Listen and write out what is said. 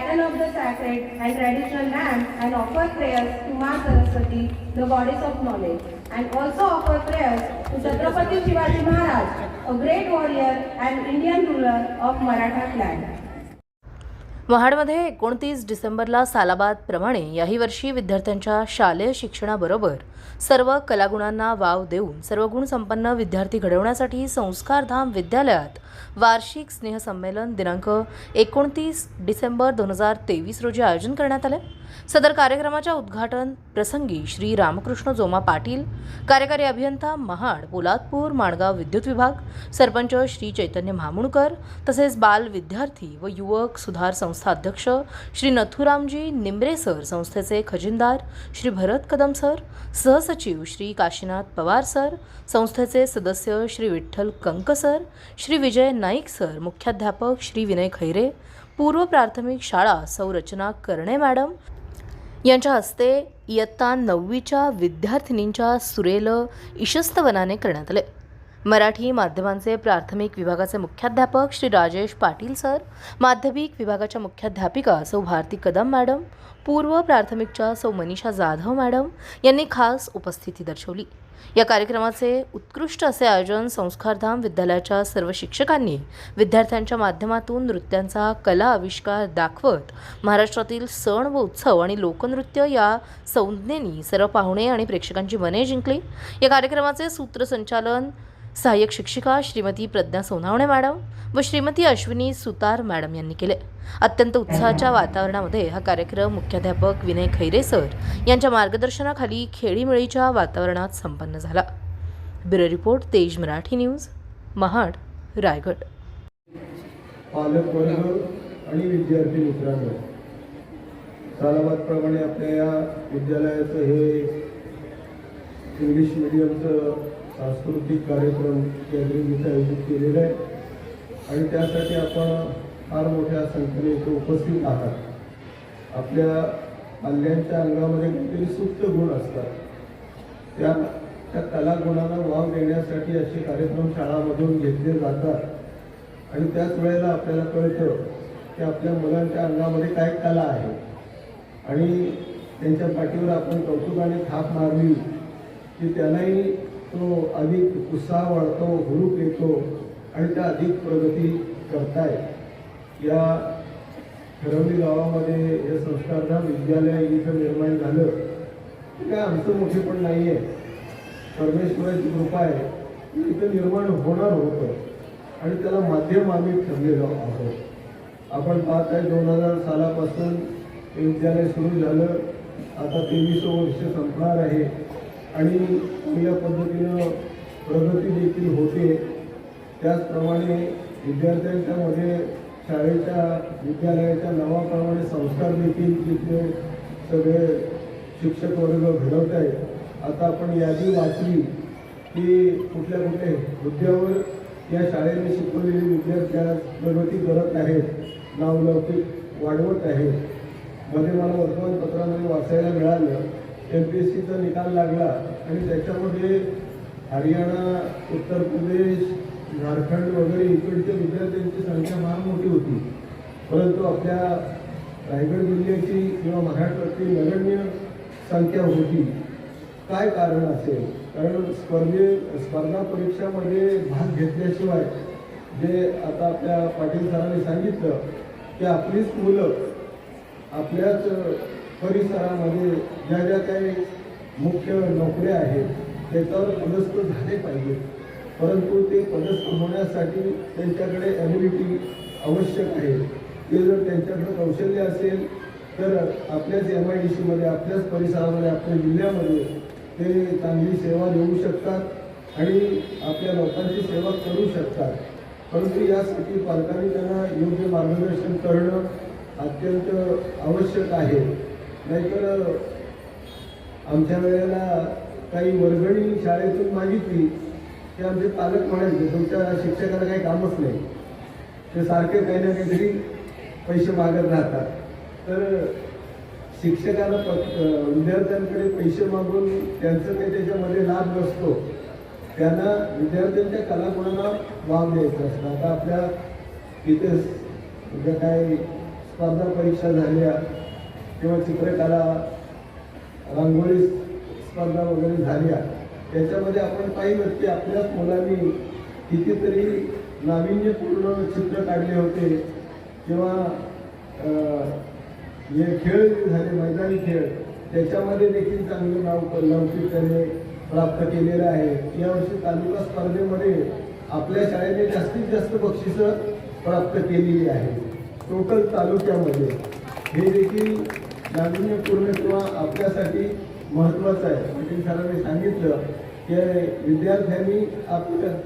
lighten of the sacred and traditional lamp and offer prayers to Ma Saraswati, the goddess of knowledge, and also offer prayers to Chhatrapati Shivaji Maharaj, a great warrior and Indian ruler of Maratha clan. महाडमध्ये एकोणतीस डिसेंबरला सालाबादप्रमाणे याही वर्षी विद्यार्थ्यांच्या शालेय शिक्षणाबरोबर सर्व कलागुणांना wow देऊन सर्व गुण संपन्न विद्यार्थी घडवण्यासाठी संस्कारधाम विद्यालयात वार्षिक स्नेहसंमेलन दिनांक एकोणतीस डिसेंबर दोन हजार तेवीस रोजी आयोजन करण्यात आले. सदर कार्यक्रमाच्या उद्घाटन प्रसंगी श्री रामकृष्ण जोमा पाटील कार्यकारी अभियंता महाड पोलादपूर माणगाव विद्युत विभाग सरपंच श्री चैतन्य म्हामुणकर तसेच बाल विद्यार्थी व युवक सुधार संस्था संस्थाध्यक्ष श्री नथुरामजी निंबरे सर संस्थेचे खजिनदार श्री भरत कदम सर सहसचिव श्री काशीनाथ पवार सर संस्थेचे सदस्य श्री विठ्ठल कंक सर श्री विजय नाईक सर मुख्याध्यापक श्री विनय खैरे पूर्व प्राथमिक शाळा संरचना करणे मॅडम. यांच्या हस्ते इयत्ता नववीच्या विद्यार्थिनींच्या सुरेल इशस्तवनाने करण्यात आले. मराठी माध्यमांचे प्राथमिक विभागाचे मुख्याध्यापक श्री राजेश पाटील सर माध्यमिक विभागाच्या मुख्याध्यापिका सौ भारती कदम मॅडम पूर्व प्राथमिकच्या सौ मनीषा जाधव मॅडम यांनी खास उपस्थिती दर्शवली. या कार्यक्रमाचे उत्कृष्ट असे आयोजन संस्कारधाम विद्यालयाच्या सर्व शिक्षकांनी विद्यार्थ्यांच्या माध्यमातून नृत्यांचा कला आविष्कार दाखवत महाराष्ट्रातील सण व उत्सव आणि लोकनृत्य या संज्ञेनी सर्व पाहुणे आणि प्रेक्षकांची मने जिंकली. या कार्यक्रमाचे सूत्रसंचालन सहाय्यक शिक्षिका श्रीमती प्रज्ञा सोनावणे मॅडम व श्रीमती अश्विनी सुतार मॅडम यांनी केले. अत्यंत उत्साहाच्या वातावरणामध्ये हा कार्यक्रम मुख्याध्यापक विनय खैरे सर यांच्या मार्गदर्शनाखाली खेळीमेळीच्या वातावरणात संपन्न झाला. ब्युरो रिपोर्ट तेज मराठी न्यूज महाड रायगड. आणि विद्यार्थी मित्रांनो सालाबादप्रमाणे आपल्या या विद्यालयाचं हे इंग्लिश मिडियमचं सांस्कृतिक कार्यक्रम गॅदरिंग इथं आयोजित केलेलं आहे आणि त्यासाठी आपण फार मोठ्या संख्येने इथे उपस्थित आहात. आपल्या पाल्यांच्या अंगामध्ये काहीतरी सुप्त गुण असतात. त्या त्या कलागुणांना वाव देण्यासाठी असे कार्यक्रम शाळामधून घेतले जातात. आणि त्याच वेळेला आपल्याला कळतं की आपल्या मुलांच्या अंगामध्ये काय कला आहे. आणि त्यांच्या पाठीवर आपण कौतुकाने थाप मारली की त्यांनाही तो अधिक उत्साह वाढतो हुरूप येतो आणि त्या अधिक प्रगती करतायत या ठरवली गावामध्ये हे संस्कारधाम विद्यालय इथं निर्माण झालं. ते काय आमचं मोठेपण नाही आहे परमेश्वराची कृपा आहे. की इथं निर्माण होणार होतं. आणि त्याला माध्यम आम्ही ठरलेलो आहोत. आपण पाहत आहे दोन हजार सालापासून हे विद्यालय सुरू झालं. आता तेवीस वर्ष संपणार आहे. आणि चांगल्या पद्धतीनं प्रगती देखील होते. त्याचप्रमाणे विद्यार्थ्यांच्यामध्ये शाळेच्या विद्यालयाच्या नावाप्रमाणे संस्कार देखील तिथले सगळे शिक्षक वर्ग घडवत आहेत. आता आपण यादी वाचली की कुठल्या कुठल्या मुद्द्यावर या शाळेने शिकवलेले विद्यार्थी प्रगती करत आहेत नावलौकिक वाढवत आहेत. मध्ये मला वर्तमानपत्रामध्ये वाचायला मिळालं. एम पी एस सीचा निकाल लागला आणि त्याच्यामध्ये हरियाणा उत्तर प्रदेश झारखंड वगैरे इकडच्या विद्यार्थ्यांची संख्या फार मोठी होती. परंतु आपल्या रायगड जिल्ह्याची किंवा महाराष्ट्रातली नगण्य संख्या होती. काय कारण असेल? कारण स्पर्धे स्पर्धा परीक्षामध्ये भाग घेतल्याशिवाय जे आता आपल्या पाटील सरांनी सांगितलं की आपलीच मुलं आपल्याच परिसरामध्ये ज्या ज्या काही मुख्य नोकऱ्या आहेत त्याच्यावर पदस्थ झाले पाहिजेत. परंतु ते पदस्थ होण्यासाठी त्यांच्याकडे ॲबिलिटी आवश्यक आहे. ते जर त्यांच्याकडे कौशल्य असेल तर आपल्याच एम आय डी सीमध्ये आपल्याच परिसरामध्ये आपल्या जिल्ह्यामध्ये ते चांगली सेवा देऊ शकतात आणि आपल्या लोकांची सेवा करू शकतात. परंतु यासाठी पालकांनी त्यांना योग्य मार्गदर्शन करणं अत्यंत आवश्यक आहे. नाहीतर आमच्या वेळेला काही वर्गणी शाळेतून मागितली ते आमचे पालक म्हणायचे तुमच्या शिक्षकाला काही कामच नाही. ते सारखे काही ना काहीतरी पैसे मागत राहतात. तर शिक्षकाला प विद्यार्थ्यांकडे पैसे मागून त्यांचं काही त्याच्यामध्ये लाभ नसतो. त्यांना विद्यार्थ्यांच्या कलागुणांना वाव द्यायचा असतो. आता आपल्या इथे ज्या काही स्पर्धा परीक्षा झाल्या किंवा चित्रकला रांगोळी स्पर्धा वगैरे झाल्या त्याच्यामध्ये आपण पाहिलं की आपल्याच मुलांनी कितीतरी नाविन्यपूर्ण चित्र काढले होते. किंवा जे खेळ झाले मैदानी खेळ त्याच्यामध्ये देखील चांगलं नाव लवचिक त्याने प्राप्त केलेलं आहे. यावर्षी तालुका स्पर्धेमध्ये आपल्या शाळेने जास्तीत जास्त बक्षिसं प्राप्त केलेली आहे. टोटल तालुक्यामध्ये. हे देखील नाविन्यपूर्ण किंवा आपल्यासाठी महत्त्वाचं आहे. म्हणजे सरांनी सांगितलं की विद्यार्थ्यांनी आपलं